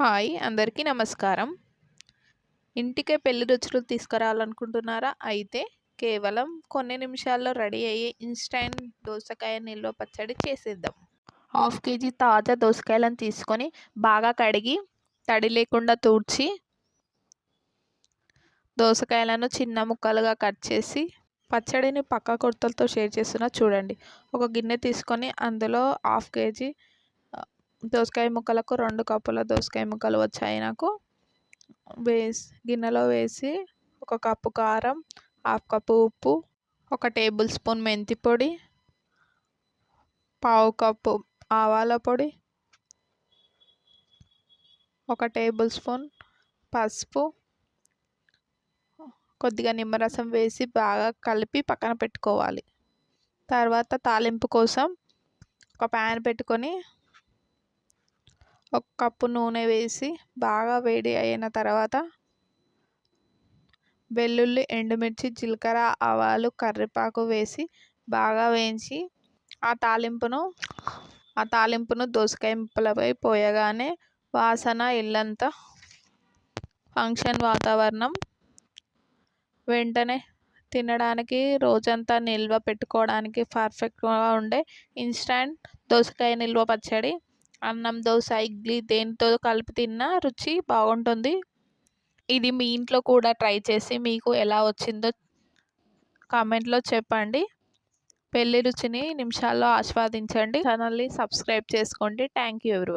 Hi అందరికీ నమస్కారం. ఇంటికే పెళ్ళి రుచులు తీసుకురావాలనుకుంటున్నారా? అయితే కేవలం కొన్ని నిమిషాల్లో రెడీ అయ్యే ఇన్స్టెంట్ దోసకాయ నిల్వ పచ్చడి చేసేద్దాం. హాఫ్ కేజీ తాజా దోసకాయలను తీసుకొని బాగా కడిగి తడి లేకుండా తూడ్చి దోసకాయలను చిన్న ముక్కలుగా కట్ చేసి పచ్చడిని పక్క కొడతలతో షేర్ చేస్తున్నా చూడండి. ఒక గిన్నె తీసుకొని అందులో హాఫ్ కేజీ దోసకాయ ముక్కలకు రెండు కప్పుల దోసకాయ ముక్కలు వచ్చాయి నాకు. వేసి గిన్నెలో వేసి ఒక కప్పు కారం హాఫ్ కప్పు ఉప్పు ఒక టేబుల్ స్పూన్ మెంతి పొడి పావు కప్పు ఆవాల పొడి ఒక టేబుల్ స్పూన్ పసుపు కొద్దిగా నిమ్మరసం వేసి బాగా కలిపి పక్కన పెట్టుకోవాలి. తర్వాత తాలింపు కోసం ఒక ప్యాన్ పెట్టుకొని ఒక కప్పు నూనె వేసి బాగా వేడి అయిన తర్వాత వెల్లుల్లి ఎండుమిర్చి జీలకర్ర ఆవాలు కరివేపాకు వేసి బాగా వేయించి ఆ తాలింపును ఆ తాలింపును దోసకాయ ముక్కలపై పోయగానే వాసన ఇల్లంతా ఫంక్షన్ వాతావరణం వెంటనే తినడానికి రోజంతా నిల్వ పెట్టుకోవడానికి పర్ఫెక్ట్గా ఉండే ఇన్స్టంట్ దోసకాయ నిల్వ పచ్చడి అన్నం దోశ ఇడ్లీ దేనితో కలిపి తిన్నా రుచి బాగుంటుంది. ఇది మీ ఇంట్లో కూడా ట్రై చేసి మీకు ఎలా వచ్చిందో కామెంట్లో చెప్పండి. పెళ్ళి రుచిని నిమిషాల్లో ఆస్వాదించండి. ఛానల్ని సబ్స్క్రైబ్ చేసుకోండి. Thank you everyone.